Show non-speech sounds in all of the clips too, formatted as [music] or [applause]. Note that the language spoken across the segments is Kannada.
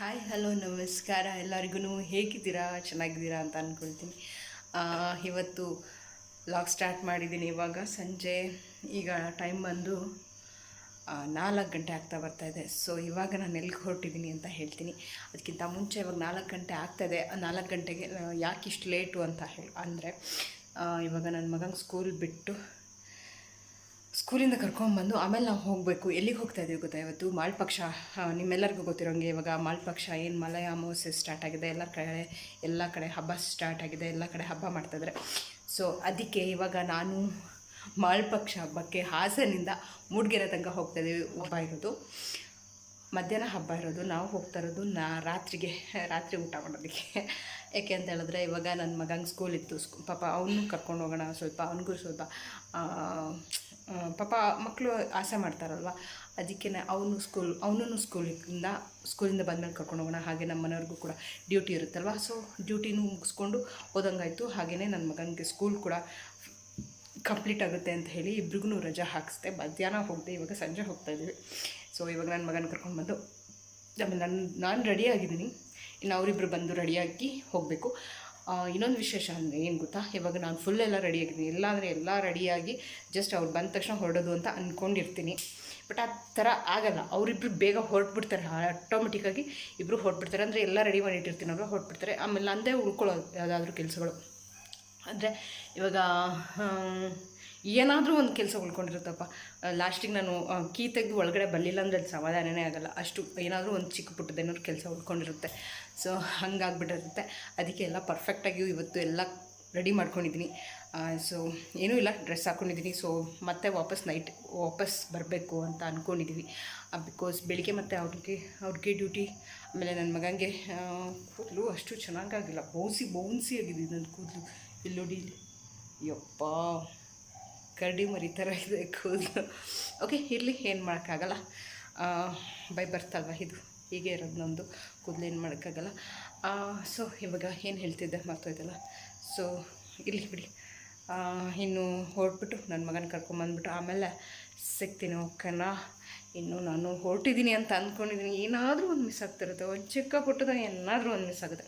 ಹಾಯ್ ಹಲೋ ನಮಸ್ಕಾರ. ಎಲ್ಲರಿಗೂ ಹೇಗಿದ್ದೀರಾ? ಚೆನ್ನಾಗಿದ್ದೀರಾ ಅಂತ ಅಂದ್ಕೊಳ್ತೀನಿ ಇವತ್ತು ಲಾಗ್ ಸ್ಟಾರ್ಟ್ ಮಾಡಿದ್ದೀನಿ ಇವಾಗ. ಸಂಜೆ ಈಗ ಟೈಮ್ ಬಂದು ನಾಲ್ಕು ಗಂಟೆ ಆಗ್ತಾ ಬರ್ತಾ ಇದೆ. ಸೊ ಇವಾಗ ನಾನು ಎಲ್ಲಿಗೆ ಹೊರಟಿದ್ದೀನಿ ಅಂತ ಹೇಳ್ತೀನಿ. ಅದಕ್ಕಿಂತ ಮುಂಚೆ ಇವಾಗ ನಾಲ್ಕು ಗಂಟೆ ಆಗ್ತಾಯಿದೆ ನಾಲ್ಕು ಗಂಟೆಗೆ ಯಾಕೆ ಇಷ್ಟು ಲೇಟು ಅಂತ ಹೇಳಿ ಅಂದರೆ ಇವಾಗ ನನ್ನ ಮಗಂಗೆ ಸ್ಕೂಲ್ ಬಿಟ್ಟು ಸ್ಕೂಲಿಂದ ಕರ್ಕೊಂಬಂದು ಆಮೇಲೆ ನಾವು ಹೋಗಬೇಕು. ಎಲ್ಲಿಗೆ ಹೋಗ್ತಾ ಇದ್ದೀವಿ ಗೊತ್ತಾ ಇವತ್ತು? ಮಾಳ್ಪಕ್ಷ ಆ, ನಿಮ್ಮೆಲ್ಲರಿಗೂ ಗೊತ್ತಿರೋಂಗೆ ಇವಾಗ ಮಾಲ್ಪಕ್ಷ ಏನು ಮಲಯ ಅಮಾವಾಸ್ಯೆ ಸ್ಟಾರ್ಟ್ ಆಗಿದೆ. ಎಲ್ಲ ಕಡೆ ಎಲ್ಲ ಕಡೆ ಹಬ್ಬ ಸ್ಟಾರ್ಟ್ ಆಗಿದೆ. ಎಲ್ಲ ಕಡೆ ಹಬ್ಬ ಮಾಡ್ತಾಯಿದ್ದಾರೆ ಸೊ ಅದಕ್ಕೆ ಇವಾಗ ನಾನು ಮಾಳ್ಪಕ್ಷ ಹಬ್ಬಕ್ಕೆ ಹಾಸನಿಂದ ಮೂಡಿಗೆರೆ ತನಕ ಹೋಗ್ತಾ ಇದ್ದೀವಿ ಹಬ್ಬ ಇರೋದು. ಮಧ್ಯಾಹ್ನ ಹಬ್ಬ ಇರೋದು. ನಾವು ಹೋಗ್ತಾ ಇರೋದು ನಾ ರಾತ್ರಿಗೆ. ರಾತ್ರಿ ಊಟ ಮಾಡೋದಕ್ಕೆ. ಯಾಕೆ ಅಂತ ಹೇಳಿದ್ರೆ ಇವಾಗ ನನ್ನ ಮಗಂಗೆ ಸ್ಕೂಲ್ ಇತ್ತು. ಸ್ಕೂ ಪಾಪ ಅವನು ಕರ್ಕೊಂಡು ಹೋಗೋಣ. ಸ್ವಲ್ಪ ಅವನಿಗೂ ಸ್ವಲ್ಪ ಪಾಪ ಮಕ್ಕಳು ಆಸೆ ಮಾಡ್ತಾರಲ್ವ? ಅದಕ್ಕೆ ಅವನು ಸ್ಕೂಲ್ ಅವನೂ ಸ್ಕೂಲಿಂದ ಸ್ಕೂಲಿಂದ ಬಂದಮೇಲೆ ಕರ್ಕೊಂಡು ಹೋಗೋಣ. ಹಾಗೆ ನಮ್ಮ ಮನೆಯವ್ರಿಗೂ ಕೂಡ ಡ್ಯೂಟಿ ಇರುತ್ತಲ್ವ? ಸೊ ಡ್ಯೂಟಿನೂ ಮುಗಿಸ್ಕೊಂಡು ಓದಂಗಾಯಿತು ಹಾಗೆಯೇ ನನ್ನ ಮಗನಿಗೆ ಸ್ಕೂಲ್ ಕೂಡ ಕಂಪ್ಲೀಟ್ ಆಗುತ್ತೆ ಅಂತ ಹೇಳಿ ಇಬ್ರಿಗೂ ರಜಾ ಹಾಕಿಸ್ದೆ. ಮಧ್ಯಾಹ್ನ ಹೋಗದೆ, ಇವಾಗ ಸಂಜೆ ಹೋಗ್ತಾ ಇದ್ದೀವಿ. ಸೊ ಇವಾಗ ನನ್ನ ಮಗನ ಕರ್ಕೊಂಡು ಬಂದು ಆಮೇಲೆ ನಾನು ನಾನು ರೆಡಿಯಾಗಿದ್ದೀನಿ ಇನ್ನು ಅವರಿಬ್ಬರು ಬಂದು ರೆಡಿಯಾಗಿ ಹೋಗಬೇಕು. ಇನ್ನೊಂದು ವಿಶೇಷ ಏನು ಗೊತ್ತಾ? ಇವಾಗ ನಾನು ಫುಲ್ ಎಲ್ಲ ರೆಡಿ ಆಗಿದ್ದೀನಿ. ಎಲ್ಲ ಅಂದರೆ ಎಲ್ಲ ರೆಡಿಯಾಗಿ ಜಸ್ಟ್ ಅವ್ರು ಬಂದ ತಕ್ಷಣ ಹೊರಡೋದು ಅಂತ ಅಂದ್ಕೊಂಡಿರ್ತೀನಿ ಬಟ್ ಆ ಥರ ಆಗಲ್ಲ. ಅವರಿಬ್ರು ಬೇಗ ಹೊರಟ್ಬಿಡ್ತಾರೆ. ಆಟೋಮೆಟಿಕ್ಕಾಗಿ ಇಬ್ಬರು ಹೊರಟ್ಬಿಡ್ತಾರೆ. ಅಂದರೆ ಎಲ್ಲ ರೆಡಿ ಮಾಡಿಟ್ಟಿರ್ತೀನಿ ಅವರು, ಹೊರಟ್ಬಿಡ್ತಾರೆ. ಆಮೇಲೆ ಅಂದೇ ಉಳ್ಕೊಳ್ಳೋದು ಯಾವುದಾದ್ರೂ ಕೆಲಸಗಳು. ಅಂದರೆ ಇವಾಗ ಏನಾದರೂ ಒಂದು ಕೆಲಸ ಉಳ್ಕೊಂಡಿರುತ್ತಪ್ಪ. ಲಾಸ್ಟಿಗೆ ನಾನು ಕೀ ತೆಗೆದು ಒಳಗಡೆ ಬರಲಿಲ್ಲ ಅಂದರೆ ಅದು ಸಮಾಧಾನನೇ ಆಗಲ್ಲ. ಅಷ್ಟು ಏನಾದರೂ ಒಂದು ಚಿಕ್ಕ ಪುಟ್ಟದೇನಾದ್ರು ಕೆಲಸ ಉಳ್ಕೊಂಡಿರುತ್ತೆ. ಸೊ ಹಂಗಾಗ್ಬಿಟ್ಟಿರುತ್ತೆ. ಅದಕ್ಕೆ ಎಲ್ಲ ಪರ್ಫೆಕ್ಟಾಗಿ ಇವತ್ತು ಎಲ್ಲ ರೆಡಿ ಮಾಡ್ಕೊಂಡಿದ್ದೀನಿ ಸೊ ಏನೂ ಇಲ್ಲ ಡ್ರೆಸ್ ಹಾಕ್ಕೊಂಡಿದ್ದೀನಿ ಸೊ ಮತ್ತೆ ವಾಪಸ್ ನೈಟ್ ವಾಪಸ್ ಬರಬೇಕು ಅಂತ ಅಂದ್ಕೊಂಡಿದ್ದೀವಿ ಬಿಕಾಸ್ ಬೆಳಿಗ್ಗೆ ಮತ್ತೆ ಅವ್ರಿಗೆ ಅವ್ರಿಗೆ ಡ್ಯೂಟಿ ಆಮೇಲೆ ನನ್ನ ಮಗನಿಗೆ ಕೂದಲು ಅಷ್ಟು ಚೆನ್ನಾಗಾಗಿಲ್ಲ. ಬೌನ್ಸಿ ಬೌನ್ಸಿ ಆಗಿದೆ ನನ್ನ ಕೂದಲು. ಇಲ್ಲಿ ನೋಡಿ ಇಲ್ಲಿ. ಯಪ್ಪ, ಕರಡಿ ಮರಿ ಥರ ಇದೆ ಕೂದಲು. ಓಕೆ ಇರಲಿ, ಏನು ಮಾಡೋಕ್ಕಾಗಲ್ಲ. ಬೈ ಬರ್ತಲ್ವ ಇದು? ಹೀಗೆ ಇರೋದು ನಮ್ಮದು ಕೂದಲು ಏನು ಮಾಡೋಕ್ಕಾಗಲ್ಲ. ಸೊ ಇವಾಗ ಏನು ಹೇಳ್ತಿದ್ದೆ ಮರ್ತೋಯ್ತಲ್ಲ. ಸೊ ಇಲ್ಲಿ ಬಿಡಿ. ಇನ್ನು ಹೊರಟ್ಬಿಟ್ಟು ನನ್ನ ಮಗನ ಕರ್ಕೊಂಬಂದ್ಬಿಟ್ಟು ಆಮೇಲೆ ಸಿಗ್ತೀನಿ, ಓಕೆನಾ? ಇನ್ನು ನಾನು ಹೊರಟಿದ್ದೀನಿ ಅಂತ ಅಂದ್ಕೊಂಡಿದ್ದೀನಿ ಏನಾದರೂ ಒಂದು ಮಿಸ್ ಆಗ್ತಿರುತ್ತೆ. ಒಂದು ಚಿಕ್ಕ ಪುಟ್ಟದ ಏನಾದರೂ ಒಂದು ಮಿಸ್ ಆಗುತ್ತೆ.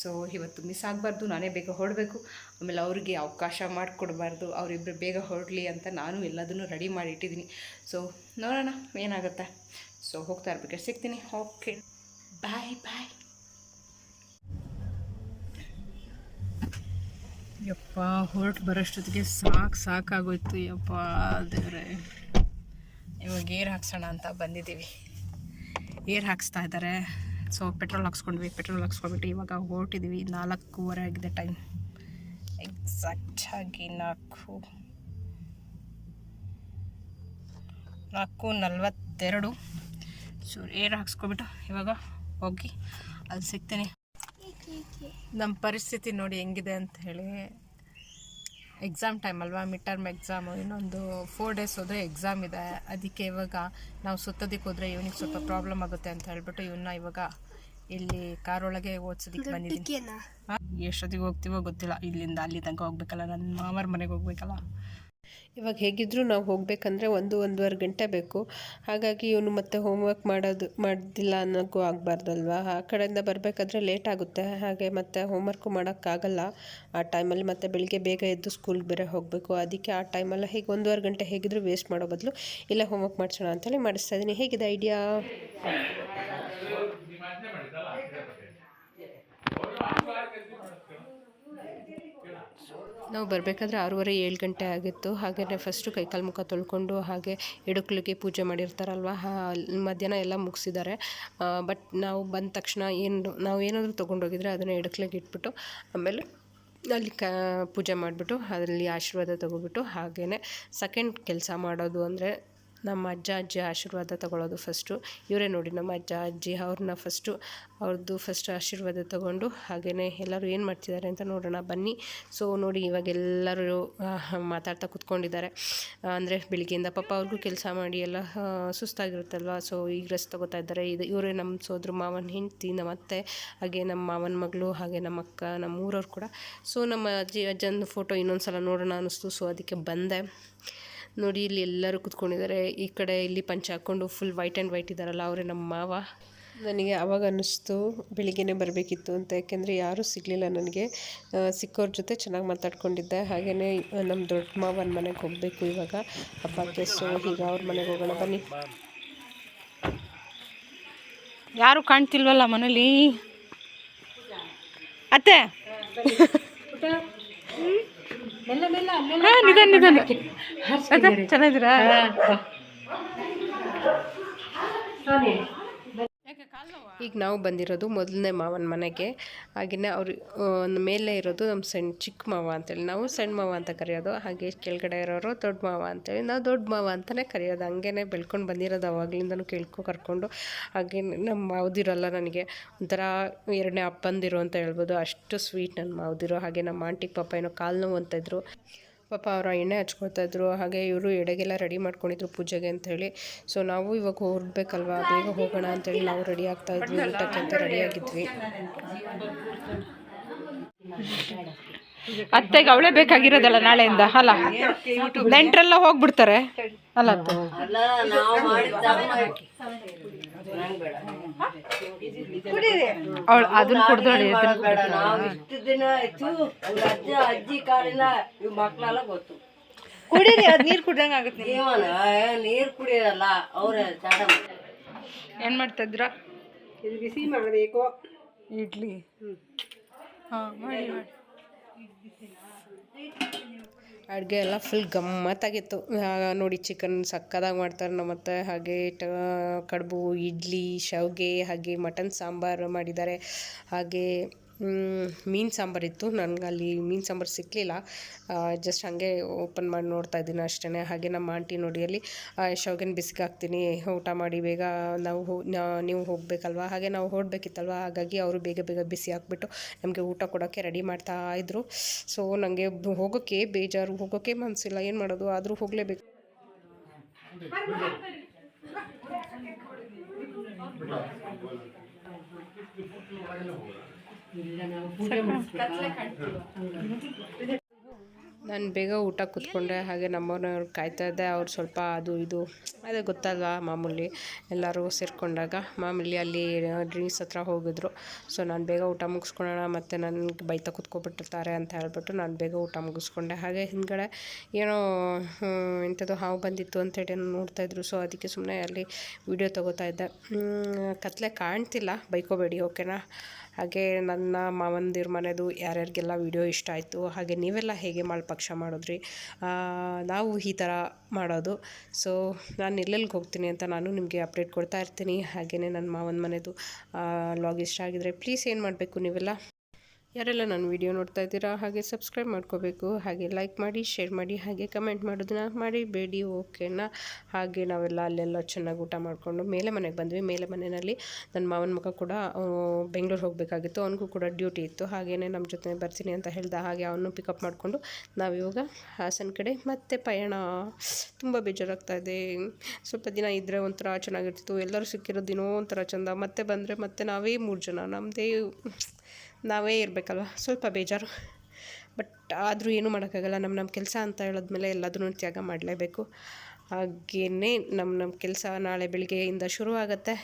ಸೊ ಇವತ್ತು ಮಿಸ್ ಆಗಬಾರ್ದು, ನಾನೇ ಬೇಗ ಹೊರಡಬೇಕು. ಆಮೇಲೆ ಅವರಿಗೆ ಅವಕಾಶ ಮಾಡಿಕೊಡ್ಬಾರ್ದು. ಅವರಿಬ್ಬರು ಬೇಗ ಹೊರಡಲಿ ಅಂತ ನಾನು ಎಲ್ಲದನ್ನು ರೆಡಿ ಮಾಡಿ ಇಟ್ಟಿದ್ದೀನಿ ಸೊ ನೋಡೋಣ, ಏನಾಗುತ್ತೆ? ಸೊ ಹೋಗ್ತಾ ಇರ್ಬೇಕಾದ್ರೆ ಸಿಗ್ತೀನಿ ಓಕೆ ಬಾಯ್ ಬಾಯ್ ಯಪ್ಪ, ಹೊರಟು ಬರೋಷ್ಟೊತ್ತಿಗೆ ಸಾಕು ಸಾಕಾಗೋಯ್ತು. ಯಪ್ಪ, ದೇವ್ರೆ. ಇವಾಗ ಏರ್ ಹಾಕ್ಸೋಣ ಅಂತ ಬಂದಿದ್ದೀವಿ. ಏರ್ ಹಾಕ್ಸ್ತಾ ಇದ್ದಾರೆ. ಸೊ ಪೆಟ್ರೋಲ್ ಹಾಕ್ಸ್ಕೊಂಡ್ವಿ. ಪೆಟ್ರೋಲ್ ಹಾಕ್ಸ್ಕೊಂಡ್ಬಿಟ್ಟು ಇವಾಗ ಹೊರಟಿದ್ದೀವಿ. ನಾಲ್ಕೂವರೆ ಆಗಿದೆ ಟೈಮ್. ಎಕ್ಸಾಕ್ಟಾಗಿ ನಾಲ್ಕು. ನಾಲ್ಕು ನಲ್ವತ್ತೆರಡು. ಸೊ ಏರ್ ಹಾಕ್ಸ್ಕೊಬಿಟ್ಟು ಇವಾಗ ಹೋಗಿ ಅಲ್ಲಿ ಸಿಗ್ತೀನಿ. ನಮ್ಮ ಪರಿಸ್ಥಿತಿ ನೋಡಿ ಹೆಂಗಿದೆ ಅಂತ ಹೇಳಿ. ಎಕ್ಸಾಮ್ ಟೈಮ್ ಅಲ್ವಾ? ಮಿಡ್ ಟರ್ಮ್ ಎಕ್ಸಾಮು ಇನ್ನೊಂದು ಫೋರ್ ಡೇಸ್ ಹೋದರೆ ಎಕ್ಸಾಮ್ ಇದೆ. ಅದಕ್ಕೆ ಇವಾಗ ನಾವು ಸುತ್ತೋದಕ್ಕೆ ಹೋದರೆ ಇವನಿಗೆ ಸ್ವಲ್ಪ ಪ್ರಾಬ್ಲಮ್ ಆಗುತ್ತೆ ಅಂತ ಹೇಳ್ಬಿಟ್ಟು ಇವನ್ನ ಇವಾಗ ಇಲ್ಲಿ ಕಾರೊಳಗೆ ಓದಿಸೋದಕ್ಕೆ ಬಂದಿದ್ದೀನಿ? ಎಷ್ಟೊತ್ತಿಗೆ ಹೋಗ್ತೀವೋ ಗೊತ್ತಿಲ್ಲ. ಇಲ್ಲಿಂದ ಅಲ್ಲಿ ತನಕ ಹೋಗ್ಬೇಕಲ್ಲ. ನನ್ನ ಮಾಮರ ಮನೆಗೆ ಹೋಗ್ಬೇಕಲ್ಲ. ಇವಾಗ ಹೇಗಿದ್ದರೂ ನಾವು ಹೋಗಬೇಕಂದ್ರೆ ಒಂದು ಒಂದೂವರೆ ಗಂಟೆ ಬೇಕು. ಹಾಗಾಗಿ ಇವನು ಮತ್ತೆ ಹೋಮ್ವರ್ಕ್ ಮಾಡೋದು, ಮಾಡೋದಿಲ್ಲ ಅನ್ನೋಕ್ಕೂ ಆಗಬಾರ್ದಲ್ವಾ? ಆ ಕಡೆಯಿಂದ ಬರಬೇಕಾದ್ರೆ ಲೇಟ್ ಆಗುತ್ತೆ. ಹಾಗೆ ಮತ್ತೆ ಹೋಮ್ವರ್ಕು ಮಾಡೋಕ್ಕಾಗಲ್ಲ ಆ ಟೈಮಲ್ಲಿ ಮತ್ತೆ ಬೆಳಿಗ್ಗೆ ಬೇಗ ಎದ್ದು ಸ್ಕೂಲ್ಗೆ ಬೇರೆ ಹೋಗಬೇಕು. ಅದಕ್ಕೆ ಆ ಟೈಮಲ್ಲಿ ಹೀಗೆ ಒಂದೂವರೆ ಗಂಟೆ ಹೇಗಿದ್ದರೂ ವೇಸ್ಟ್ ಮಾಡೋ ಬದಲು, ಇಲ್ಲ ಹೋಮ್ವರ್ಕ್ ಮಾಡಿಸೋಣ ಅಂತೇಳಿ ಮಾಡಿಸ್ತಾ ಇದ್ದೀನಿ. ಹೇಗಿದೆ ಐಡಿಯಾ ನಾವು ಬರಬೇಕಾದ್ರೆ ಆರೂವರೆ, ಏಳು ಗಂಟೆ ಆಗಿತ್ತು. ಹಾಗೆಯೇ ಫಸ್ಟು ಕೈಕಾಲು ಮುಖ ತೊಳ್ಕೊಂಡು ಹಾಗೆ ಎಡುಕ್ಲಿಗೆ ಪೂಜೆ ಮಾಡಿರ್ತಾರಲ್ವ? ಮಧ್ಯಾಹ್ನ ಎಲ್ಲ ಮುಗಿಸಿದ್ದಾರೆ. ಬಟ್ ನಾವು ಬಂದ ತಕ್ಷಣ ಏನು, ನಾವು ಏನಾದರೂ ತೊಗೊಂಡೋಗಿದ್ರೆ ಅದನ್ನು ಎಡುಕ್ಲಿಗೆ ಇಟ್ಬಿಟ್ಟು ಆಮೇಲೆ ಅಲ್ಲಿ ಕ, ಪೂಜೆ ಮಾಡಿಬಿಟ್ಟು ಅದರಲ್ಲಿ ಆಶೀರ್ವಾದ ತೊಗೊಬಿಟ್ಟು ಹಾಗೆಯೇ ಸೆಕೆಂಡ್ ಕೆಲಸ ಮಾಡೋದು ಅಂದರೆ ನಮ್ಮ ಅಜ್ಜ, ಅಜ್ಜಿ ಆಶೀರ್ವಾದ ತಗೊಳ್ಳೋದು ಫಸ್ಟು ಇವರೇ ನೋಡಿ ನಮ್ಮ ಅಜ್ಜ, ಅಜ್ಜಿ ಅವ್ರನ್ನ ಫಸ್ಟು ಅವ್ರದ್ದು ಫಸ್ಟ್ ಆಶೀರ್ವಾದ ತಗೊಂಡು ಹಾಗೆಯೇ ಎಲ್ಲರೂ ಏನು ಮಾಡ್ತಿದ್ದಾರೆ ಅಂತ ನೋಡೋಣ, ಬನ್ನಿ. ಸೊ ನೋಡಿ ಇವಾಗ ಎಲ್ಲರೂ ಮಾತಾಡ್ತಾ ಕೂತ್ಕೊಂಡಿದ್ದಾರೆ. ಅಂದರೆ ಬೆಳಿಗ್ಗೆಯಿಂದ ಪಾಪ ಅವ್ರಿಗೂ ಕೆಲಸ ಮಾಡಿ ಎಲ್ಲ ಸುಸ್ತಾಗಿರುತ್ತಲ್ವ? ಸೊ ಈಗ ರೆಸ್ಟ್ ತಗೋತಾ ಇದ್ದಾರೆ. ಇದು ಇವರೇ ನಮ್ಮ ಸೋದ್ರ ಮಾವನ ಹೆಂಡತಿ, ನಮ್ಮ ಅತ್ತೆ, ಹಾಗೆ ನಮ್ಮ ಮಾವನ ಮಗಳು, ಹಾಗೆ ನಮ್ಮ ಅಕ್ಕ, ನಮ್ಮ ಊರವ್ರು ಕೂಡ. ಸೊ ನಮ್ಮ ಅಜ್ಜಿ ಅಜ್ಜನ ಫೋಟೋ ಇನ್ನೊಂದು ಸಲ ನೋಡೋಣ ಅನ್ನಿಸ್ತು. ಸೊ ಅದಕ್ಕೆ ಬಂದೆ. ನೋಡಿ ಇಲ್ಲಿ ಎಲ್ಲರೂ ಕುತ್ಕೊಂಡಿದ್ದಾರೆ. ಈ ಕಡೆ ಇಲ್ಲಿ ಪಂಚ ಹಾಕ್ಕೊಂಡು ಫುಲ್ ವೈಟ್ ಆ್ಯಂಡ್ ವೈಟ್ ಇದ್ದಾರಲ್ಲ ಅವರೇ ನಮ್ಮ ಮಾವ. ನನಗೆ ಅವಾಗ ಅನ್ನಿಸ್ತು ಬೆಳಿಗ್ಗೆನೇ ಬರಬೇಕಿತ್ತು ಅಂತ. ಯಾಕೆಂದರೆ ಯಾರೂ ಸಿಗಲಿಲ್ಲ ನನಗೆ. ಸಿಕ್ಕೋರ ಜೊತೆ ಚೆನ್ನಾಗಿ ಮಾತಾಡ್ಕೊಂಡಿದ್ದೆ. ಹಾಗೆಯೇ ನಮ್ಮ ದೊಡ್ಡ ಮಾವನ ಮನೆಗೆ ಹೋಗಬೇಕು ಇವಾಗ. ಹಬ್ಬಕ್ಕೆ ಸೊ ಈಗ ಅವ್ರ ಮನೆಗೆ ಹೋಗೋಣ ಬನ್ನಿ. ಯಾರು ಕಾಣ್ತಿಲ್ವಲ್ಲ ಮನೇಲಿ? ಅತ್ತೆ? [laughs] ಹಾ, ನಿಧಾನ ನಿಧಾನ. ಚೆನ್ನಾಗಿದ್ದೀರಾ? ಈಗ ನಾವು ಬಂದಿರೋದು ಮೊದಲನೇ ಮಾವನ ಮನೆಗೆ. ಹಾಗೆಯೇ ಅವ್ರು ಮೇಲೆ ಇರೋದು ನಮ್ಮ ಸಣ್ಣ ಚಿಕ್ಕ ಮಾವ ಅಂತೇಳಿ. ನಾವು ಸಣ್ಣ ಮಾವ ಅಂತ ಕರೆಯೋದು. ಹಾಗೆ ಕೆಳಗಡೆ ಇರೋರು ದೊಡ್ಡ ಮಾವ ಅಂತೇಳಿ. ನಾವು ದೊಡ್ಡ ಮಾವ ಅಂತಲೇ ಕರೆಯೋದು. ಹಂಗೇ ಬೆಳ್ಕೊಂಡು ಬಂದಿರೋದು ಅವಾಗ್ಲಿಂದನೂ ಕೇಳ್ಕೊ ಕರ್ಕೊಂಡು. ಹಾಗೆ ನಮ್ಮ ಮಾವದಿರಲ್ಲ ನನಗೆ. ಒಂಥರ ಎರಡನೇ ಅಪ್ಪಂದಿರು ಅಂತ ಹೇಳ್ಬೋದು. ಅಷ್ಟು ಸ್ವೀಟ್ ನನ್ನ ಮಾವದಿರು. ಹಾಗೆ ನಮ್ಮ ಆಂಟಿ ಪಾಪ ಏನೋ ಕಾಲು ನೋವು ಅಂತ ಇದ್ರು. ಪಾಪ ಅವರು ಎಣ್ಣೆ ಹಚ್ಕೊಳ್ತಾ ಇದ್ರು ಹಾಗೆ ಇವರು ಎಡೆಗೆಲ್ಲ ರೆಡಿ ಮಾಡ್ಕೊಂಡಿದ್ರು ಪೂಜೆಗೆ ಅಂತ ಹೇಳಿ ಸೊ ನಾವು ಇವಾಗ ಹೊರಡ್ಬೇಕಲ್ವಾ ಬೇಗ ಹೋಗೋಣ ಅಂತೇಳಿ ನಾವು ರೆಡಿ ಆಗ್ತಾ ಇದ್ವಿ ಊಟಕ್ಕೆ ಅಂತ ರೆಡಿ ಆಗಿದ್ವಿ. ಅತ್ತೆಗೆ ಅವಳೇ ಬೇಕಾಗಿರೋದಲ್ಲ ನಾಳೆಯಿಂದ? ಅಲ್ಲ ನೆಂಟ್ರೆಲ್ಲ ಹೋಗ್ಬಿಡ್ತಾರೆ. ಅಲ್ಲ ಅತ್ತೆ? ಅವಳು ಅದನ್ನ ಕುಡ್ದೋಳಿ ನಾವು ಇಷ್ಟು ದಿನ ಆಯ್ತು ಅವ್ರ ಅಜ್ಜ ಅಜ್ಜಿ ಕಾಲಿನ ಇವ್ ಮಕ್ಳೆಲ್ಲ ಗೊತ್ತು. ಕುಡೀರಿ ಅದ್ ನೀರು ಕುಡ್ದಂಗ ಆಗುತ್ತೆ. ಜೀವನ ನೀರ್ ಕುಡಿಯಲ್ಲ ಅವ್ರ ಚಾಡ ಏನ್ ಮಾಡ್ತಾ ಇದ್ರ ಬಿಸಿ ಮಾಡಬೇಕು ಇಡ್ಲಿ. ಹಾ ಮಾಡಿ ಮಾಡಿ. ಅಡುಗೆ ಎಲ್ಲ ಫುಲ್ ಗಮ್ಮತ್ತಾಗಿತ್ತು. ನೋಡಿ ಚಿಕನ್ ಸಕ್ಕದಾಗಿ ಮಾಡ್ತಾರೆ ನಮ್ಮ ಅತ್ತೆ ಹಾಗೆ ಟ, ಕಡುಬು, ಇಡ್ಲಿ, ಶಾವಿಗೆ, ಹಾಗೆ ಮಟನ್ ಸಾಂಬಾರು ಮಾಡಿದ್ದಾರೆ. ಹಾಗೆ ಮೀನು ಸಾಂಬಾರು ಇತ್ತು. ನನಗೆ ಅಲ್ಲಿ ಮೀನು ಸಾಂಬಾರು ಸಿಕ್ಕಲಿಲ್ಲ ಜಸ್ಟ್ ಹಾಗೆ ಓಪನ್ ಮಾಡಿ ನೋಡ್ತಾ ಇದ್ದೀನಿ ಅಷ್ಟೇ ಹಾಗೆ ನಮ್ಮ ಆಂಟಿ ನೋಡಿ ಅಲ್ಲಿ ಶಾವಿಗೆನ ಬಿಸಿಗೆ ಹಾಕ್ತೀನಿ ಊಟ ಮಾಡಿ ಬೇಗ ನಾವು ನೀವು ಹೋಗಬೇಕಲ್ವ? ಹಾಗೆ ನಾವು ಹೊರಡ್ಬೇಕಿತ್ತಲ್ವ? ಹಾಗಾಗಿ ಅವರು ಬೇಗ ಬೇಗ ಬಿಸಿ ಹಾಕ್ಬಿಟ್ಟು ನಮಗೆ ಊಟ ಕೊಡೋಕ್ಕೆ ರೆಡಿ ಮಾಡ್ತಾ ಇದ್ರು. ಸೊ ನನಗೆ ಹೋಗೋಕ್ಕೆ ಬೇಜಾರು ಹೋಗೋಕ್ಕೆ ಮನಸ್ಸಿಲ್ಲ ಏನು ಮಾಡೋದು? ಆದರೂ ಹೋಗಲೇಬೇಕು. ನಾನು ಬೇಗ ಊಟ ಕೂತ್ಕೊಂಡೆ ಹಾಗೆ ನಮ್ಮವ್ರನ್ನ ಕಾಯ್ತಾ ಇದ್ದೆ ಅವ್ರು ಸ್ವಲ್ಪ ಅದು ಇದು ಅದೇ ಗೊತ್ತಲ್ವಾ ಮಾಮೂಲಿ ಎಲ್ಲರೂ ಸೇರಿಕೊಂಡಾಗ. ಮಾಮೂಲಿ ಅಲ್ಲಿ ಡ್ರಿಂಕ್ಸ್ ಹತ್ರ ಹೋಗಿದ್ರು. ಸೊ ನಾನು ಬೇಗ ಊಟ ಮುಗಿಸ್ಕೊಳ್ಳೋಣ ಮತ್ತು ನನಗೆ ಬೈತಾ ಕೂತ್ಕೊಬಿಟ್ಟಿರ್ತಾರೆ ಅಂತ ಹೇಳ್ಬಿಟ್ಟು ನಾನು ಬೇಗ ಊಟ ಮುಗಿಸ್ಕೊಂಡೆ. ಹಾಗೆ ಹಿಂದ್ಗಡೆ ಏನೋ ಇಂಥದ್ದು ಹಾವು ಬಂದಿತ್ತು ಅಂತೇಳಿ ನೋಡ್ತಾಯಿದ್ರು ಸೊ ಅದಕ್ಕೆ ಸುಮ್ಮನೆ ಅಲ್ಲಿ ವಿಡಿಯೋ ತೊಗೋತಾ ಇದ್ದೆ. ಕತ್ತಲೆ ಕತ್ಲೆ ಕಾಣ್ತಿಲ್ಲ ಬೈಕೋಬೇಡಿ ಓಕೆನಾ ಹಾಗೆ ನನ್ನ ಮಾವಂದಿರ ಮನೆದು ಯಾರ್ಯಾರಿಗೆಲ್ಲ ವಿಡಿಯೋ ಇಷ್ಟ ಆಯಿತು ಹಾಗೆ ನೀವೆಲ್ಲ ಹೇಗೆ ಮಾಲ್ಪಕ್ಷ ಮಾಡಿದ್ರಿ? ಆ, ನಾವು ಈ ಥರ ಮಾಡೋದು. ಸೊ ನಾನು ಎಲ್ಲೆಲ್ಲಿಗೆ ಹೋಗ್ತೀನಿ ಅಂತ ನಾನು ನಿಮಗೆ ಅಪ್ಡೇಟ್ ಕೊಡ್ತಾ ಇರ್ತೀನಿ. ಹಾಗೆಯೇ ನನ್ನ ಮಾವನ ಮನೆದು ಲಾಗ್ ಇಷ್ಟ ಆಗಿದರೆ ಪ್ಲೀಸ್ ಏನು ಮಾಡಬೇಕು ನೀವೆಲ್ಲ? ಯಾರೆಲ್ಲ ನನ್ನ ವಿಡಿಯೋ ನೋಡ್ತಾ ಇದ್ದೀರಾ, ಹಾಗೆ ಸಬ್ಸ್ಕ್ರೈಬ್ ಮಾಡ್ಕೋಬೇಕು, ಹಾಗೆ ಲೈಕ್ ಮಾಡಿ ಶೇರ್ ಮಾಡಿ, ಹಾಗೆ ಕಮೆಂಟ್ ಮಾಡೋದನ್ನ ಮಾಡಿಬೇಡಿ ಓಕೆನಾ ಹಾಗೆ ನಾವೆಲ್ಲ ಅಲ್ಲೆಲ್ಲ ಚೆನ್ನಾಗಿ ಊಟ ಮಾಡಿಕೊಂಡು ಮೇಲೆ ಮನೆಗೆ ಬಂದ್ವಿ. ಮೇಲೆ ಮನೆಯಲ್ಲಿ ನನ್ನ ಮಾವನ ಮಗ ಕೂಡ ಬೆಂಗಳೂರು ಹೋಗಬೇಕಾಗಿತ್ತು. ಅವನಿಗೂ ಕೂಡ ಡ್ಯೂಟಿ ಇತ್ತು. ಹಾಗೆಯೇ ನಮ್ಮ ಜೊತೆ ಬರ್ತೀನಿ ಅಂತ ಹೇಳ್ದ ಹಾಗೆ ಅವನು ಪಿಕಪ್ ಮಾಡಿಕೊಂಡು ನಾವಿವಾಗ ಹಾಸನ ಕಡೆ. ಮತ್ತೆ ಪಯಣ, ತುಂಬ ಬೇಜಾರಾಗ್ತಾ ಇದೆ. ಸ್ವಲ್ಪ ದಿನ ಇದ್ದರೆ ಒಂಥರ ಚೆನ್ನಾಗಿರ್ತಿತ್ತು. ಎಲ್ಲರೂ ಸಿಕ್ಕಿರೋ ದಿನೋ ಒಂಥರ ಚೆಂದ. ಮತ್ತೆ ಬಂದರೆ ಮತ್ತೆ ನಾವೇ ಮೂರು ಜನ. ನಮ್ಮದೇ ನಾವೇ ಇರಬೇಕಲ್ವ? ಸ್ವಲ್ಪ ಬೇಜಾರು. ಬಟ್ ಆದರೂ ಏನೂ ಮಾಡೋಕ್ಕಾಗಲ್ಲ. ನಮ್ಮ ನಮ್ಮ ಕೆಲಸ ಅಂತ ಹೇಳಿದ್ಮೇಲೆ ಎಲ್ಲದನ್ನೂ ತ್ಯಾಗ ಮಾಡಲೇಬೇಕು. ಹಾಗೇ ನಮ್ಮ ನಮ್ಮ ಕೆಲಸ ನಾಳೆ ಬೆಳಿಗ್ಗೆಯಿಂದ ಶುರು ಆಗುತ್ತೆ.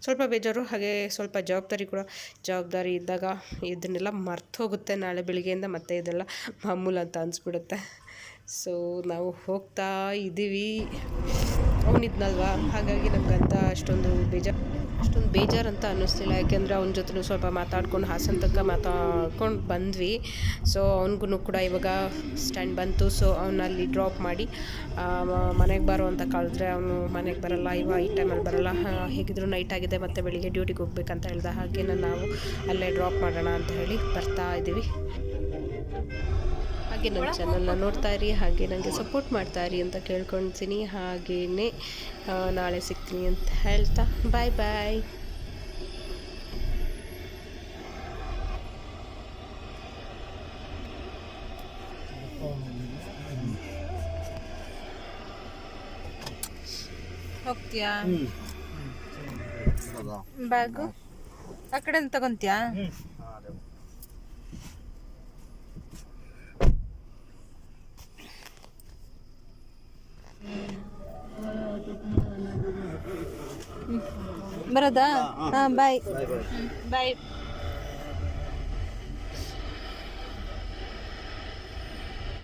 ಸ್ವಲ್ಪ ಬೇಜಾರು, ಹಾಗೆ ಸ್ವಲ್ಪ ಜವಾಬ್ದಾರಿ ಕೂಡ. ಜವಾಬ್ದಾರಿ ಇದ್ದಾಗ ಇದನ್ನೆಲ್ಲ ಮರ್ತು ಹೋಗುತ್ತೆ. ನಾಳೆ ಬೆಳಿಗ್ಗೆಯಿಂದ ಮತ್ತೆ ಇದೆಲ್ಲ ಮಾಮೂಲು ಅಂತ ಅನಿಸ್ಬಿಡುತ್ತೆ. ಸೊ ನಾವು ಹೋಗ್ತಾ ಇದ್ದೀವಿ ಅವನಿದ್ನಲ್ವಾ? ಹಾಗಾಗಿ ನಮಗಂತ ಅಷ್ಟೊಂದು ಬೇಜಾರು. ಅಷ್ಟೊಂದು ಬೇಜಾರು ಅಂತ ಅನ್ನಿಸ್ತಿಲ್ಲ ಯಾಕೆಂದರೆ ಅವನ ಜೊತೆ ಸ್ವಲ್ಪ ಮಾತಾಡ್ಕೊಂಡು ಹಾಸನ ತನಕ ಮಾತಾಡ್ಕೊಂಡು ಬಂದ್ವಿ. ಸೊ ಅವನಿಗೂ ಕೂಡ ಇವಾಗ ಸ್ಟ್ಯಾಂಡ್ ಬಂತು. ಸೊ ಅವನಲ್ಲಿ ಡ್ರಾಪ್ ಮಾಡಿ ಮನೆಗೆ ಬರೋ ಅಂತ ಕಳೆದ್ರೆ ಅವನು ಮನೆಗೆ ಬರಲ್ಲ ಇವಾಗ ಈ ಟೈಮಲ್ಲಿ ಬರಲ್ಲ. ಹೇಗಿದ್ರು ನೈಟ್ ಆಗಿದೆ, ಮತ್ತು ಬೆಳಿಗ್ಗೆ ಡ್ಯೂಟಿಗೆ ಹೋಗ್ಬೇಕಂತ ಹೇಳಿದ ಹಾಗೆ ನಾವು ಅಲ್ಲೇ ಡ್ರಾಪ್ ಮಾಡೋಣ ಅಂತ ಹೇಳಿ ಬರ್ತಾ ಇದ್ದೀವಿ ಹಾಗೆ ನನ್ನ ಚಾನಲ್ನ ನೋಡ್ತಾ ಇರಿ ಹಾಗೆ ನನಗೆ ಸಪೋರ್ಟ್ ಮಾಡ್ತಾ ಇರಿ ಅಂತ ಕೇಳ್ಕೊಳ್ತೀನಿ ಹಾಗೆಯೇ ಆ, ನಾಳೆ ಸಿಗ್ತೀನಿ ಅಂತ ಹೇಳ್ತಾ ಬಾಯ್ ಬಾಯ್ ಹೋಗ್ತೀಯಾ? ಬ್ಯಾಗು ಆ ಕಡೆ ತಗೊಂತೀಯಾ? ಬರೋದಾ? ಹಾಂ ಬಾಯ್ ಬಾಯ್